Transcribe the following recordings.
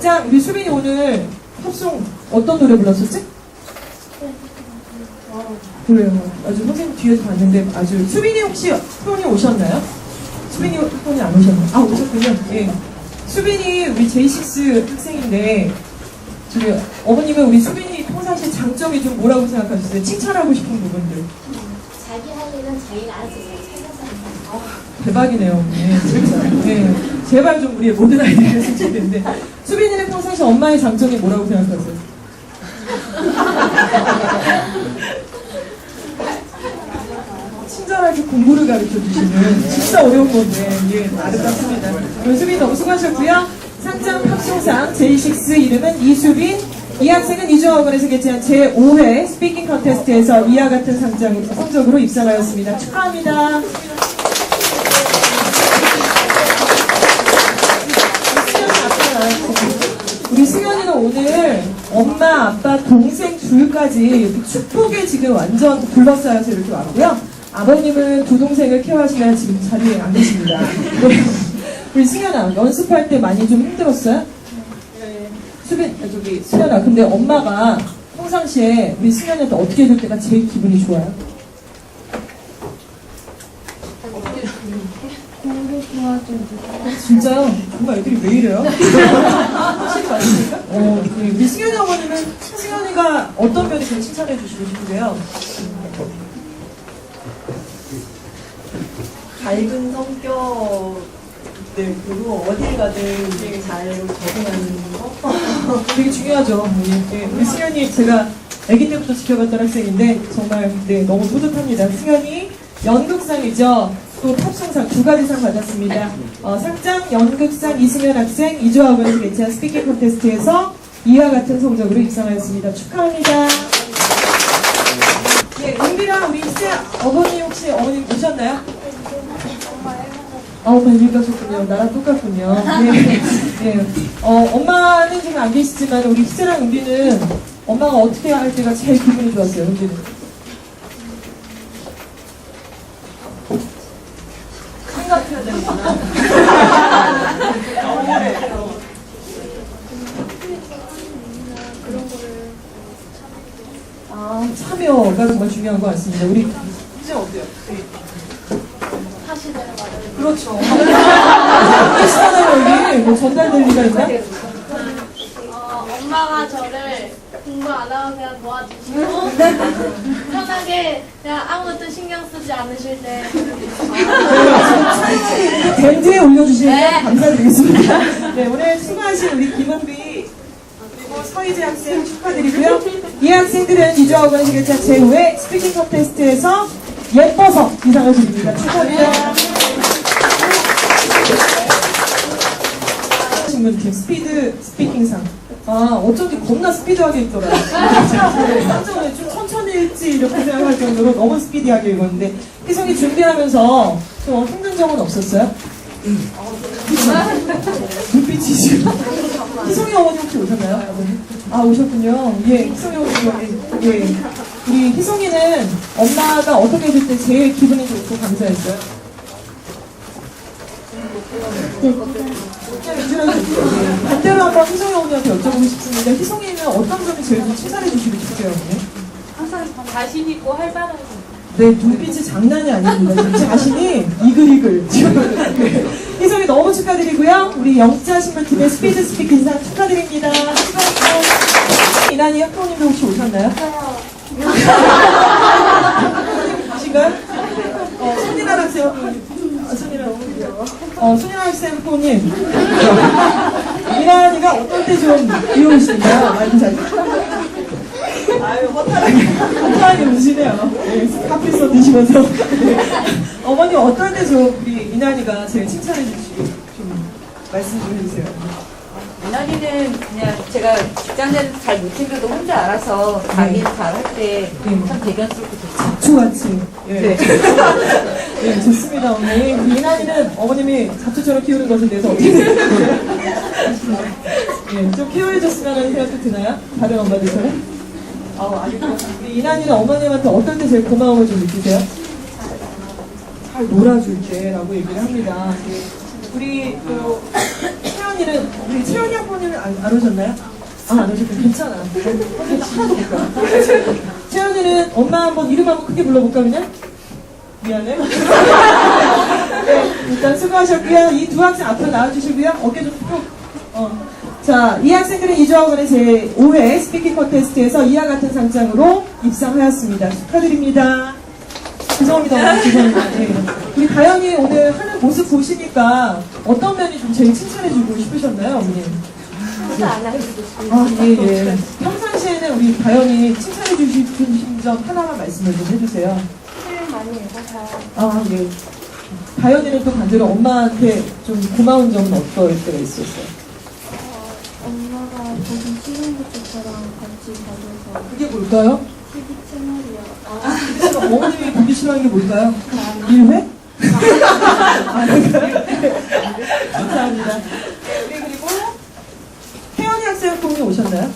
자, 우리 수빈이 오늘 팝송 어떤 노래 불렀었지? 그래요. 아주 선생님 뒤에서 봤는데 아주 수빈이 혹시 폰이 오셨나요? 수빈이 폰이 안 오셨나요? 아 오셨군요. 예. 수빈이 우리 J6 학생인데 저기 어머님은 우리 수빈이 평상시 장점이 좀 뭐라고 생각하셨어요? 칭찬하고 싶은 부분들. 자기가 알아서 잘 찾아서 한다. 대박이네요. 네, 진짜. 네. 제발 좀 우리 모든 아이들이 했으면 좋겠는데. 수빈이는 평상시 엄마의 장점이 뭐라고 생각하세요? 친절하게 공부를 가르쳐 주시는 진짜 어려운 건데, 예, 아름답습니다. 오늘 수빈이 너무 수고하셨고요. 상장 팝송상 제6 이름은 이수빈. 이 학생은 이주학원에서 개최한 제5회 스피킹 컨테스트에서 이와 같은 상장 성적으로 입상하였습니다. 축하합니다. 우리 승현이는 오늘 엄마, 아빠, 동생 둘까지 축복에 지금 완전 둘러싸여서 이렇게 왔고요. 아버님은 두 동생을 케어하시느라 지금 자리에 안 계십니다. 네. 우리 승현아, 연습할 때 많이 좀 힘들었어요? 수빈, 아, 저기, 승현아, 근데 엄마가 평상시에 우리 승현이한테 어떻게 해줄 때가 제일 기분이 좋아요? 공부 도와주고. 진짜요? 정말 애들이 왜 이래요? 확실히 맞습니까? 어, 네. 우리 승현이 어머님은 승현이가 어떤 면에 제일 칭찬해 주시고 싶으세요? 밝은 성격, 네, 그리고 어딜 가든 되게 잘 적응하는 거. 되게 중요하죠. 네, 네. 우리 승현이 제가 아기 때부터 지켜봤던 학생인데 정말 네, 너무 뿌듯합니다. 승현이 연극상이죠. 또 팝송상 두 가지 상 받았습니다. 어, 상장 연극상 이승현 학생 이조학원에서 개최한 스피킹 콘테스트에서 이와 같은 성적으로 입상하였습니다. 축하합니다. 예, 은비랑 우리 세 어머니 혹시 어머니 오셨나요? 아, 여기 가셨군요. 나랑 똑같군요. 네. 네. 어, 엄마는 지금 안 계시지만 우리 희재랑 은비는 엄마가 어떻게 할 때가 제일 기분이 좋았어요, 은비는. 생각해야 되는구나. 아, 참여가 정말 중요한 것 같습니다. 우리 희재 어때요? 하시대로 말하는 그렇죠. 계시잖아요, 여기. 뭐 전달될 리가 있나? 어, 엄마가 저를 공부 안 하고 그냥 도와주시고 편하게 그냥 아무것도 신경 쓰지 않으실 때 밴드에 올려주시면 네. 감사드리겠습니다. 네, 오늘 수고하신 우리 김은비 그리고 서희재 학생 축하드리고요. 이 학생들은 이주학원에서 개최한 제5회 스피킹 컨테스트에서 예뻐서 이상을 드립니다. 축하드립니다. 신문 팀 스피드 스피킹상. 아, 어쩐지 겁나 스피드하게 읽더라. 깜짝 놀래. 좀 천천히 읽지 이렇게 생각할 정도로 너무 스피디하게 읽었는데 희성이 준비하면서 좀 힘든 점은 없었어요? 눈빛이 지금. 희성이 어머니 혹시 오셨나요? 아버님? 아, 오셨군요. 예, 희성이 어머니. 예. 우리 희성이는 엄마가 어떻게 해줄 때 제일 기분이 좋고 감사했어요? 네, 반대로 한번 희성이 어머니한테 여쭤보고 싶습니다. 희성이는 어떤 점이 제일 좀 칭찬해 주시고 싶어요, 어머니? 항상 자신 있고 활발하고. 네, 눈빛이 장난이 아닙니다. 지금 자신이 이글이글. 지금. 네. 희성이 너무 축하드리고요. 우리 영자 신문팀의 스피드 스피킹상 축하드립니다. 축하드립니다. 이난이 학부모님도 혹시 오셨나요? 계신가요? 어, 손이나 학생 학 아, 손이나 어, 손이나 학생 학부모님. 이난이가 어떨 때 좀 귀여우신가요? 잘. 아유, 허탈하게, 허탈하게 웃으시네요. 네, 카페 써 드시면서. 네. 어머님, 어떨 때 좀 우리 이난이가 제일 칭찬해 주시고 좀 말씀 좀 해주세요. 미나리는 그냥 제가 직장 내에서 잘 못 챙겨도 혼자 알아서 자기 잘할 때참 대견스럽고 좋죠. 잡초같이. 예. 네. 네, 좋습니다. 우리 이난이는 어머님이 잡초처럼 키우는 것에 대해서 어떻게? 예, 좀 케어해줬으면 하는 생각도 드나요? 다른 엄마들처럼? 아우, 아니고. 우리 이난이는 어머님한테 어떨 때 제일 고마움을 좀 느끼세요? 잘 놀아줄 때라고 얘기를 합니다. 예. 우리 또 태연이 채연이는, 우리 채연이 학부모님은 안, 안 오셨나요? 아, 안 오셨군요. 괜찮아. 채연이는 엄마 한번 이름 한번 크게 불러볼까, 그냥? 미안해. 네, 일단 수고하셨고요. 이 두 학생 앞으로 나와주시고요. 어깨 좀 쭉. 어. 자, 이 학생들은 이조학원의 제5회 스피킹 콘테스트에서 이와 같은 상장으로 입상하였습니다. 축하드립니다. 죄송합니다. 죄송합니다. 네. 우리 다현이 오늘 하는 모습 보시니까 어떤 면이 좀 제일 칭찬해주고 싶으셨나요, 어머님? 아, 예, 예. 평상시에는 우리 다현이 칭찬해주신 점 하나만 말씀을 좀 해주세요. 일 많이 해서 아, 예. 다현이는 또 반대로 엄마한테 좀 고마운 점은 어떨 때가 있었어요? 엄마가 보기 싫은 것처럼 같이 가져서 그게 뭘까요? TV 채널이요. 그래서 어머님이 보기 싫어하는 게 뭘까요? 일회? 아, 그런가요? 감사합니다. 네, 우리 그리고 태연이 학생 분이 오셨나요?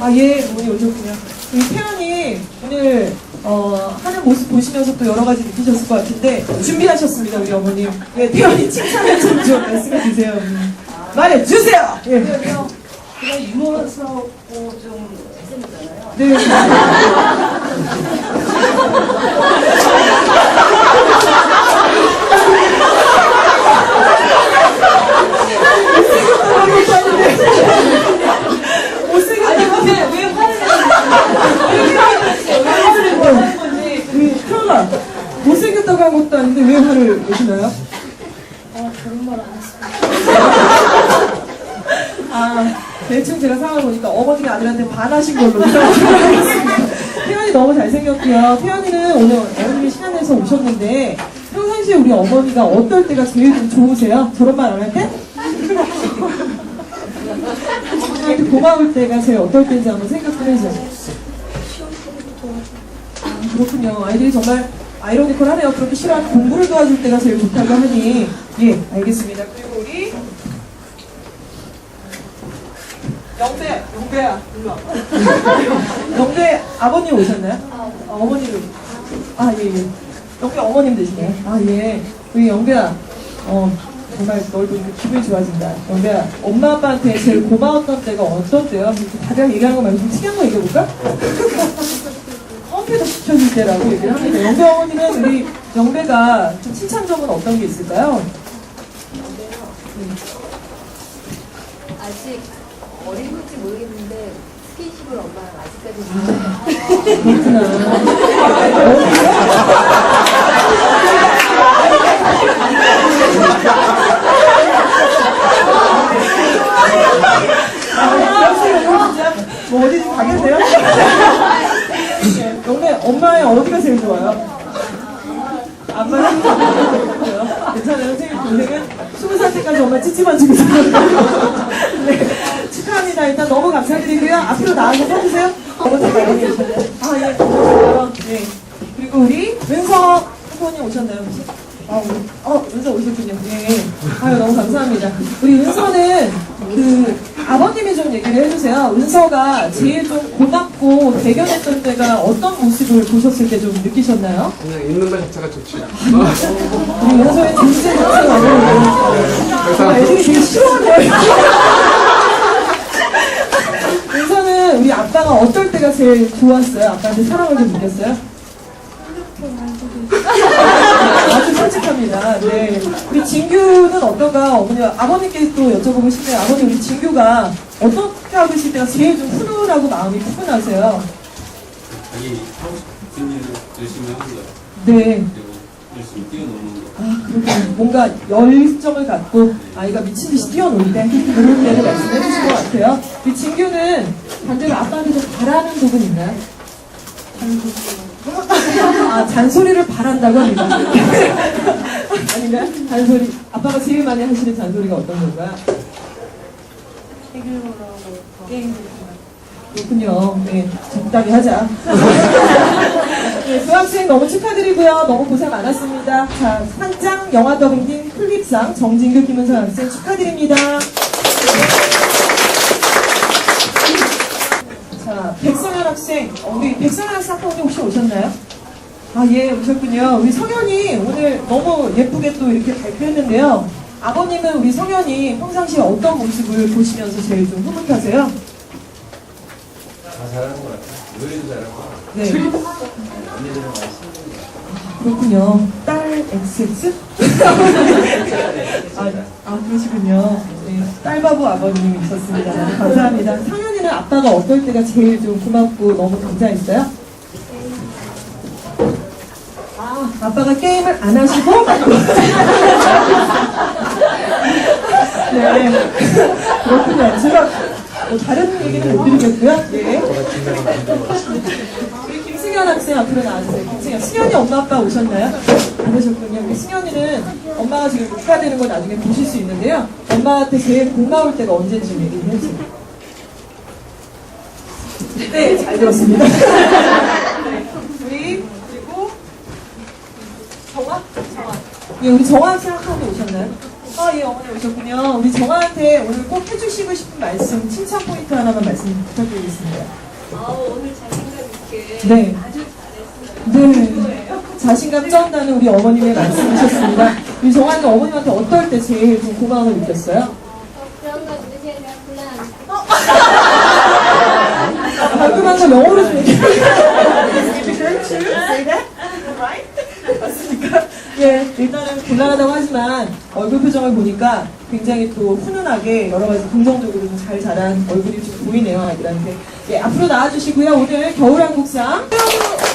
아, 예, 분이 오셨군요. 우리 태연이 오늘 어, 하는 모습 보시면서 또 여러 가지 느끼셨을 것 같은데 준비하셨습니다, 우리 어머님. 네, 태연이 칭찬을 좀, 좀 말씀해 주세요. 말해 주세요. 예. 그냥 유머스럽고 좀 잘생겼잖아요. 네. 못생겼다고 하는데 왜 화를 내시나요? 왜 태어나 못생겼다고 한 화를 내시나요? 아 그런 말 안 했어요. 아, 대충 제가 상황을 보니까 어머니가 아들한테 반하신 걸로 생각하겠습니다. 태연이 너무 잘생겼고요. 태연이는 오늘 어머님이 신안에서 오셨는데 평상시에 우리 어머니가 어떨 때가 제일 좀 좋으세요? 저런 말 안 할 때? 어머니한테 고마울 때가 제일 어떨 때인지 한번 생각 좀 해주세요. 아, 그렇군요. 아이들이 정말 아이러니컬하네요. 그렇게 싫어하는 공부를 도와줄 때가 제일 좋다고 하니 예, 알겠습니다. 그리고 우리 영배, 영배야, 일로 와. 영배 아버님 오셨나요? 아, 어머니도. 아, 예, 예. 영배 어머님 되시네요. 아, 예. 우리 영배야, 어, 정말 널 보니까 기분이 좋아진다. 영배야, 엄마 아빠한테 제일 고마웠던 때가 어떤 때요? 이렇게 다들 얘기하는 거 말고 좀 특이한 거 얘기해 볼까? 컴퓨터 시켜줄 때라고 얘기를 합니다. 영배 어머니는 우리 영배가 좀 칭찬점은 어떤 게 있을까요? 아직 어린 건지 모르겠는데 스킨십을 엄마랑 아직까지 못 해요. 그렇구나. 뭐 어디 좀 가겠네요? 영래 엄마의 어디가 제일 좋아요? 좋아요. 괜찮아요. 선생님 동생은 20살 때까지 엄마 찌찌만 주고 있어요. 네. 축하합니다. 일단 너무 감사드리고요. 앞으로 나가고 계시네요. 아, 예. 네. 그리고 우리 은서 후보님 오셨나요, 혹시? 아, 어, 은서 오셨군요. 예. 아유, 너무 감사합니다. 우리 은서는 그 아버님이 좀 얘기를 해주세요. 은서가 제일 좀 고맙고 대견했던 때가 어떤 모습을 보셨을 때 좀 느끼셨나요? 그냥 있는 것 자체가 좋지. 우리 은서의 존재 자체가 너무 애들이 되게 싫어하네요. 은서는 우리 아빠가 어떨 때가 제일 좋았어요? 아빠한테 사랑을 좀 느꼈어요? 솔직합니다. 네. 우리 진규는 어떤가? 어머니, 아버님께 또 여쭤보고 싶네요. 아버님, 우리 진규가 어떻게 하고 있을 때가 제일 좀 훈훈하고 마음이 푸근하세요? 자기 하고 싶은 일을 열심히 하는 거야. 네. 그리고 열심히 뛰어노는 거. 아, 그렇군요. 뭔가 열정을 갖고 아이가 미친 듯이 뛰어놀 때 그런 때를 말씀해 주신 것 같아요. 우리 진규는 반대로 아빠한테 좀 바라는 부분 있나요? 아, 잔소리를 바란다고 합니다. 아닌가요? 잔소리. 아빠가 제일 많이 하시는 잔소리가 어떤 건가요? 게임 그렇군요. 네, 적당히 하자. 네, 두 학생 너무 축하드리고요. 너무 고생 많았습니다. 자, 산장 영화 더빙팀 클립상 정진규 김은선 학생 축하드립니다. 자, 백성현 학생, 어, 우리 백성현 학생 학부모님 혹시 오셨나요? 아, 예, 오셨군요. 우리 성현이 오늘 너무 예쁘게 또 이렇게 발표했는데요. 아버님은 우리 성현이 평상시에 어떤 모습을 보시면서 제일 좀 흐뭇하세요? 다 잘하는 것 같아요. 노래도 잘하고 네. 언니들은 많이 그렇군요. 딸 XX? 아, 아, 그러시군요. 네, 딸바보 아버님이 있었습니다. 감사합니다. 상현이는 아빠가 어떨 때가 제일 좀 고맙고 너무 감사했어요? 아, 아빠가 게임을 안 하시고? 네. 그렇군요. 제가 뭐 다른 얘기는 못 드리겠고요. 네. 우리 김승현 학생 앞으로 나와주세요. 승현이 엄마 아빠 오셨나요? 안 오셨군요. 우리 승현이는 엄마가 지금 녹화되는 거 나중에 보실 수 있는데요. 엄마한테 제일 고마울 때가 언제인지 좀 얘기를 해주세요. 네, 잘 들었습니다. 네. 우리, 그리고, 정아? 정아. 예, 우리 학생 학교도 오셨나요? 아, 예, 어머니 오셨군요. 우리 정아한테 오늘 꼭 해주시고 싶은 말씀, 칭찬 포인트 하나만 말씀 부탁드리겠습니다. 아우 오늘 자신감 있게 네. 아주 잘했어요. 네. 자신감 쩐다는 우리 어머님의 말씀이셨습니다. 우리 정아는 어머님한테 어떨 때 제일 좀 고마움을 느꼈어요? 그런 거 느끼면 곤란. 방금 한거 영어로 좀 얘기해주세요. 맞습니까? 예, 일단은 곤란하다고 하지만 얼굴 표정을 보니까 굉장히 또 훈훈하게 여러 가지 긍정적으로 좀잘 자란 얼굴이 좀 보이네요, 아이들한테. 예, 앞으로 나와주시고요. 오늘 겨울한국상.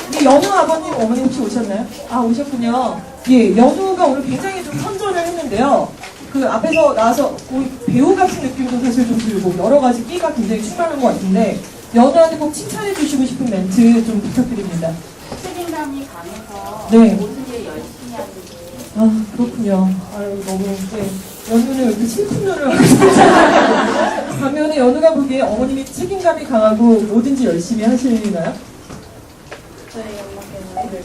우리 연우 아버님, 어머니 혹시 오셨나요? 아, 오셨군요. 예, 연우가 오늘 굉장히 좀 선전을 했는데요. 그 앞에서 나와서 거의 배우 같은 느낌도 사실 좀 들고 여러 가지 끼가 굉장히 충만한 것 같은데 연우한테 꼭 칭찬해 주시고 싶은 멘트 좀 부탁드립니다. 책임감이 강해서 네. 게 아 그렇군요. 아유 너무 네. 연우는 왜 이렇게 슬픈 눈을 하고 있어요? 반면에 연우가 보기에 어머님이 책임감이 강하고 뭐든지 열심히 하시나요? 저희 엄마께서 네.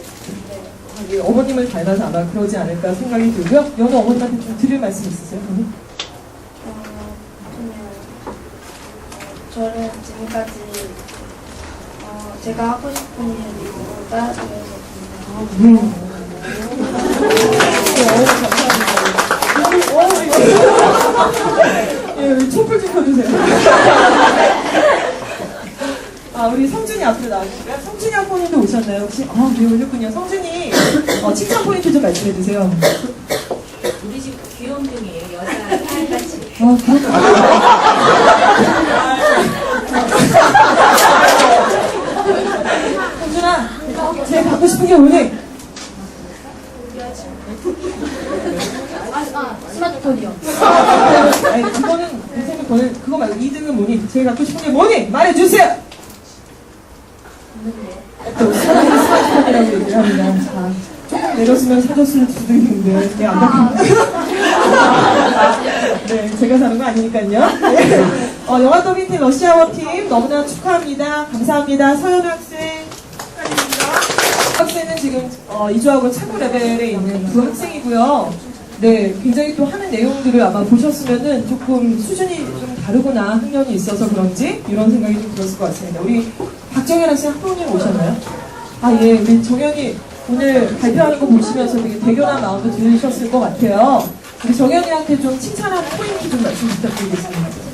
아, 예, 어머님을 닮아서 아마 그러지 않을까 생각이 들고요. 연우 어머님한테 좀 드릴 말씀 있으세요? 어머니? 어, 저는 어, 저를 지금까지 어, 제가 하고 싶은 일을 따라주셔서 음. 네, 어머니 감사합니다. 어, 예, 우리 촛불 좀 켜주세요. 아, 우리 성준이 앞으로 나와주시고요. 성준이 학부모님도 오셨나요, 혹시? 아, 네, 오셨군요. 성준이 어, 칭찬 포인트 좀 말씀해주세요. 우리 집 귀염둥이에요. 여자 딸같이. 아, 그렇군요. 성준아, 제일 갖고 싶은 게 뭐니? 아, 아 스마트폰이요. 아니, 그거는, 선생님, 그거는, 그거 말고 2등은 뭐니? 제일 갖고 싶은 게 뭐니? 말해주세요! 또, 사람이 스마트폰이라고 얘기를 합니다. 자, 조금 내렸으면 사줬을 수도 있는데, 네. 네, 제가 사는 거 아니니까요. 네. 어, 영화 더빙팀 러시아 워 팀 너무나 축하합니다. 감사합니다. 서현 학생. 축하드립니다. 학생은 지금 어, 이주하고 최고 레벨에 있는 두 학생이고요. 네, 굉장히 또 하는 내용들을 아마 보셨으면은 조금 수준이 좀 다르구나 학년이 있어서 그런지 이런 생각이 좀 들었을 것 같습니다. 우리 박정현 학생 학부모님 오셨나요? 아, 예, 우리 정현이 오늘 발표하는 거 보시면서 되게 대견한 마음도 들으셨을 것 같아요. 우리 정현이한테 좀 칭찬하는 포인트 좀 말씀 부탁드리겠습니다.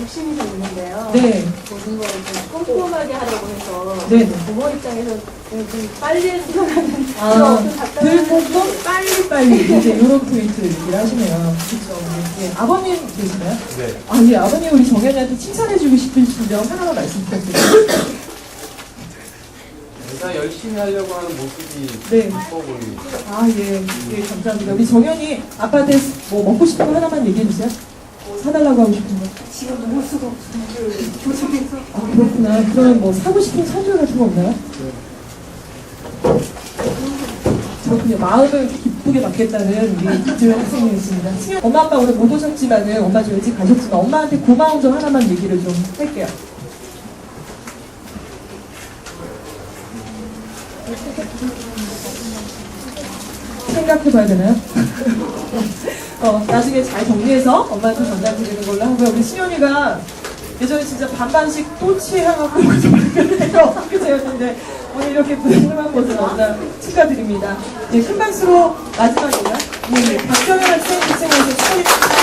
욕심이 좀 있는데요. 네, 모든 걸 좀 꼼꼼하게 하려고 해서 네. 부모 입장에서 좀 빨리 했으면 아, 들보고 빨리 빨리 이제 이런 포인트 얘기를 하시네요. 그렇죠. 예, 아버님 계시나요? 네. 아, 예, 아버님 우리 정현이한테 칭찬해주고 싶으신 점 하나만 말씀 부탁드립니다. 내가 열심히 하려고 하는 모습이 네. 예뻐 보이고 아, 예, 예, 감사합니다. 우리 정현이 아빠한테 뭐 먹고 싶은 거 하나만 얘기해 주세요. 사달라고 하고 싶은 거. 지금 먹을 수가 없어요. 조정해서 아, 그렇구나. 그러면 뭐 사고 싶은 선물 같은 거 없나요? 그렇군요. 마음을 기쁘게 받겠다는 우리 김지현 학생님이십니다. 엄마 아빠 오늘 못 오셨지만은 엄마 좀 일찍 가셨지만 엄마한테 고마운 점 하나만 얘기를 좀 할게요. 생각해봐야 되나요? 어, 나중에 잘 정리해서 엄마한테 전달드리는 걸로 하고요. 우리 승현이가 예전에 진짜 반반씩 또치해갖고 발표해요. 그제였는데 오늘 이렇게 부담한 것은 너무나 축하드립니다. 이제 큰 박수로 마지막이고요. 네, 박정현 학생 2층에서 수고해